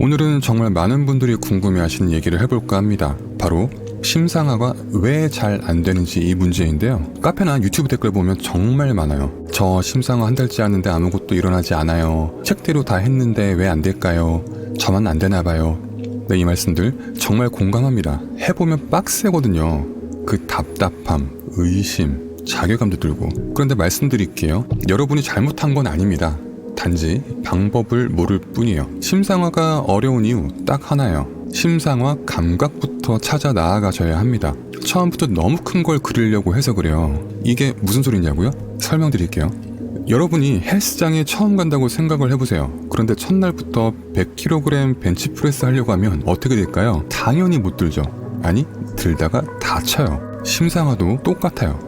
오늘은 정말 많은 분들이 궁금해 하시는 얘기를 해볼까 합니다. 바로 심상화가 왜 잘 안 되는지 이 문제인데요. 카페나 유튜브 댓글 보면 정말 많아요. 저 심상화 한 달째 하는데 아무것도 일어나지 않아요. 책대로 다 했는데 왜 안 될까요? 저만 안 되나 봐요. 네, 이 말씀들 정말 공감합니다. 해보면 빡세거든요. 그 답답함, 의심, 자괴감도 들고. 그런데 말씀드릴게요. 여러분이 잘못한 건 아닙니다. 단지 방법을 모를 뿐이에요. 심상화가 어려운 이유 딱 하나예요. 심상화 감각부터 찾아 나아가셔야 합니다. 처음부터 너무 큰 걸 그리려고 해서 그래요. 이게 무슨 소리냐고요? 설명드릴게요. 여러분이 헬스장에 처음 간다고 생각을 해보세요. 그런데 첫날부터 100kg 벤치프레스 하려고 하면 어떻게 될까요? 당연히 못 들죠. 아니, 들다가 다쳐요. 심상화도 똑같아요.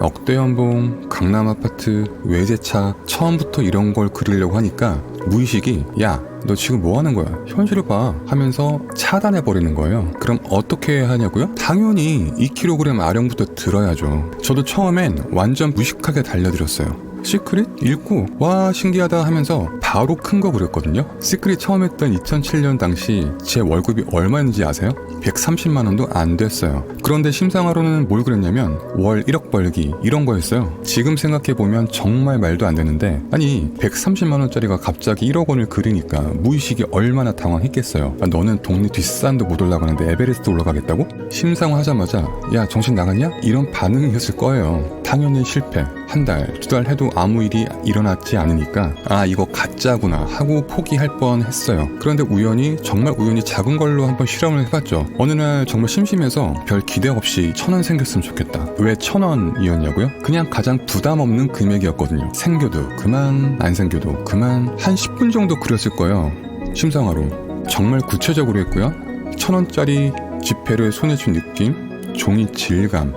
억대 연봉, 강남 아파트, 외제차, 처음부터 이런 걸 그리려고 하니까 무의식이 야, 너 지금 뭐 하는 거야? 현실을 봐. 하면서 차단해 버리는 거예요. 그럼 어떻게 하냐고요? 당연히 2kg 아령부터 들어야죠. 저도 처음엔 완전 무식하게 달려들었어요. 시크릿 읽고 와 신기하다 하면서 바로 큰 거 그렸거든요. 시크릿 처음 했던 2007년 당시 제 월급이 얼마였는지 아세요? 130만 원도 안 됐어요. 그런데 심상화로는 뭘 그렸냐면 월 1억 벌기 이런 거였어요. 지금 생각해 보면 정말 말도 안 되는데 아니 130만 원짜리가 갑자기 1억 원을 그리니까 무의식이 얼마나 당황했겠어요. 아, 너는 동네 뒷산도 못 올라가는데 에베레스트 올라가겠다고? 심상화 하자마자 야 정신 나갔냐? 이런 반응이었을 거예요. 당연히 실패. 한 달, 두 달 해도 아무 일이 일어났지 않으니까 아 이거 가짜구나 하고 포기할 뻔 했어요. 그런데 우연히 정말 우연히 작은 걸로 한번 실험을 해봤죠. 어느 날 정말 심심해서 별 기대 없이 천 원 생겼으면 좋겠다. 왜 천 원이었냐고요? 그냥 가장 부담 없는 금액이었거든요. 생겨도 그만, 안 생겨도 그만 한 10분 정도 그렸을 거예요. 심상화로 정말 구체적으로 했고요. 천 원짜리 지폐를 손에 쥔 느낌, 종이 질감,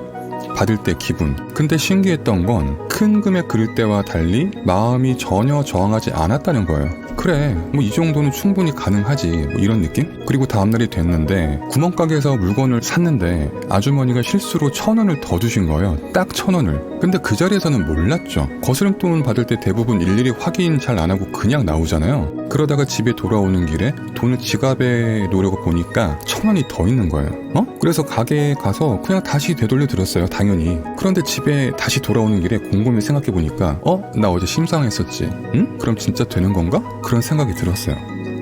받을 때 기분. 근데 신기했던 건 큰 금액 그릴 때와 달리 마음이 전혀 저항하지 않았다는 거예요. 그래, 뭐 이 정도는 충분히 가능하지. 뭐 이런 느낌? 그리고 다음날이 됐는데 구멍가게에서 물건을 샀는데 아주머니가 실수로 천 원을 더 주신 거예요. 딱 천 원을. 근데 그 자리에서는 몰랐죠. 거스름돈 받을 때 대부분 일일이 확인 잘 안 하고 그냥 나오잖아요. 그러다가 집에 돌아오는 길에 돈을 지갑에 놓으려고 보니까 천 원이 더 있는 거예요. 어? 그래서 가게에 가서 그냥 다시 되돌려 드렸어요. 당연히. 그런데 집에 다시 돌아오는 길에 곰곰이 생각해 보니까 어? 나 어제 심상했었지. 응? 그럼 진짜 되는 건가? 그런 생각이 들었어요.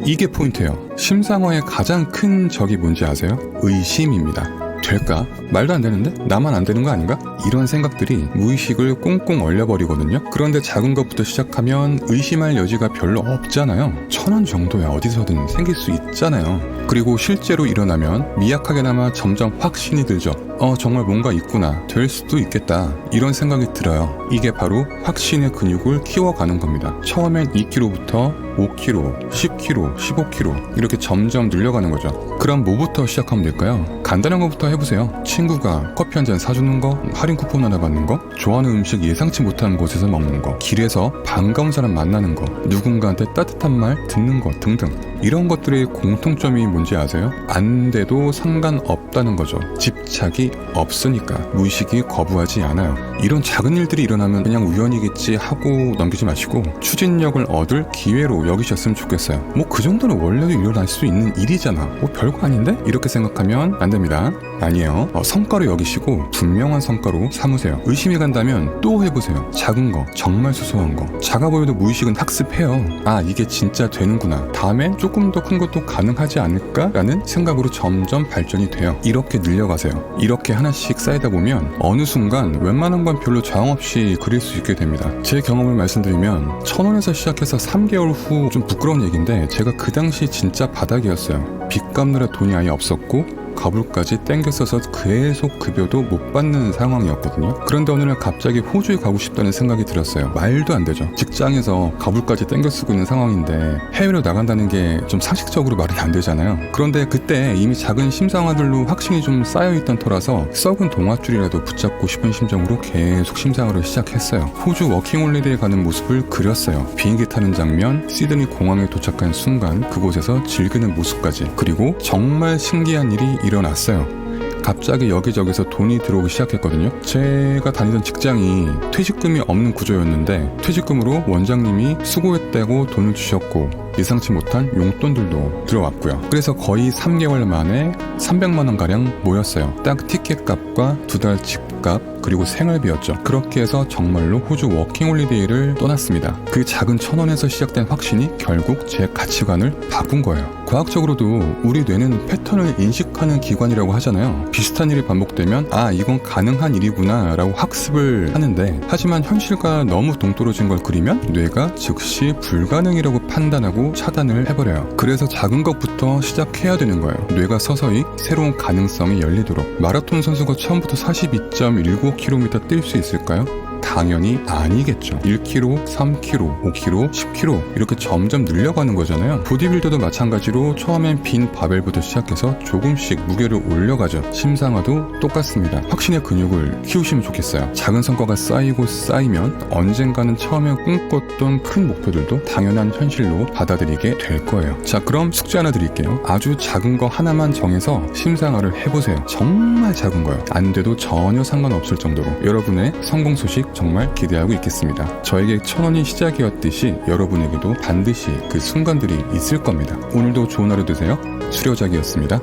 이게 포인트예요. 심상화의 가장 큰 적이 뭔지 아세요? 의심입니다. 될까? 말도 안 되는데? 나만 안 되는 거 아닌가? 이런 생각들이 무의식을 꽁꽁 얼려버리거든요. 그런데 작은 것부터 시작하면 의심할 여지가 별로 없잖아요. 천 원 정도야 어디서든 생길 수 있잖아요. 그리고 실제로 일어나면 미약하게나마 점점 확신이 들죠. 어, 정말 뭔가 있구나. 될 수도 있겠다. 이런 생각이 들어요. 이게 바로 확신의 근육을 키워가는 겁니다. 처음엔 2kg부터 5kg, 10kg, 15kg 이렇게 점점 늘려가는 거죠. 그럼 뭐부터 시작하면 될까요? 간단한 것부터 해보세요. 친구가 커피 한 잔 사주는 거, 할인 쿠폰 하나 받는 거, 좋아하는 음식 예상치 못한 곳에서 먹는 거, 길에서 반가운 사람 만나는 거, 누군가한테 따뜻한 말 듣는 거 등등. 이런 것들의 공통점이 뭔지 아세요? 안 돼도 상관없다는 거죠. 집착이 없으니까 무의식이 거부하지 않아요. 이런 작은 일들이 일어나면 그냥 우연이겠지 하고 넘기지 마시고 추진력을 얻을 기회로 여기셨으면 좋겠어요. 뭐 그 정도는 원래도 일어날 수 있는 일이잖아. 뭐 별거 아닌데? 이렇게 생각하면 안 됩니다. 아니에요. 어, 성과로 여기시고 분명한 성과로 삼으세요. 의심이 간다면 또 해보세요. 작은 거, 정말 소소한 거. 작아 보여도 무의식은 학습해요. 아, 이게 진짜 되는구나. 다음엔 조금 더 큰 것도 가능하지 않을까라는 생각으로 점점 발전이 돼요. 이렇게 늘려가세요. 이렇게 하나씩 쌓이다 보면 어느 순간 웬만한 건 별로 저항 없이 그릴 수 있게 됩니다. 제 경험을 말씀드리면 천 원에서 시작해서 3개월 후 좀 부끄러운 얘기인데 제가 그 당시 진짜 바닥이었어요. 빚 갚느라 돈이 아예 없었고 가불까지 땡겨 써서 계속 급여도 못 받는 상황이었거든요. 그런데 어느 날 갑자기 호주에 가고 싶다는 생각이 들었어요. 말도 안 되죠. 직장에서 가불까지 땡겨 쓰고 있는 상황인데 해외로 나간다는 게 좀 상식적으로 말이 안 되잖아요. 그런데 그때 이미 작은 심상화들로 확신이 좀 쌓여있던 터라서 썩은 동아줄이라도 붙잡고 싶은 심정으로 계속 심상화를 시작했어요. 호주 워킹홀리데이에 가는 모습을 그렸어요. 비행기 타는 장면, 시드니 공항에 도착한 순간 그곳에서 즐기는 모습까지 그리고 정말 신기한 일이 일어났어요. 갑자기 여기저기서 돈이 들어오기 시작했거든요. 제가 다니던 직장이 퇴직금이 없는 구조였는데 퇴직금으로 원장님이 수고했다고 돈을 주셨고 예상치 못한 용돈들도 들어왔고요. 그래서 거의 3개월 만에 300만 원 가량 모였어요. 딱 티켓 값과 두 달 집값 그리고 생활비였죠. 그렇게 해서 정말로 호주 워킹홀리데이를 떠났습니다. 그 작은 천 원에서 시작된 확신이 결국 제 가치관을 바꾼 거예요. 과학적으로도 우리 뇌는 패턴을 인식하는 기관이라고 하잖아요. 비슷한 일이 반복되면 아 이건 가능한 일이구나라고 학습을 하는데 하지만 현실과 너무 동떨어진 걸 그리면 뇌가 즉시 불가능이라고 판단하고 차단을 해버려요. 그래서 작은 것부터 시작해야 되는 거예요. 뇌가 서서히 새로운 가능성이 열리도록 마라톤 선수가 처음부터 42.19km 뛸 수 있을까요? 당연히 아니겠죠. 1km, 3km, 5km, 10km 이렇게 점점 늘려가는 거잖아요. 보디빌더도 마찬가지로 처음엔 빈 바벨부터 시작해서 조금씩 무게를 올려가죠. 심상화도 똑같습니다. 확신의 근육을 키우시면 좋겠어요. 작은 성과가 쌓이고 쌓이면 언젠가는 처음에 꿈꿨던 큰 목표들도 당연한 현실로 받아들이게 될 거예요. 자, 그럼 숙제 하나 드릴게요. 아주 작은 거 하나만 정해서 심상화를 해보세요. 정말 작은 거요. 안 돼도 전혀 상관없을 정도로 여러분의 성공 소식 정말 기대하고 있겠습니다. 저에게 천 원이 시작이었듯이 여러분에게도 반드시 그 순간들이 있을 겁니다. 오늘도 좋은 하루 되세요. 수료작이었습니다.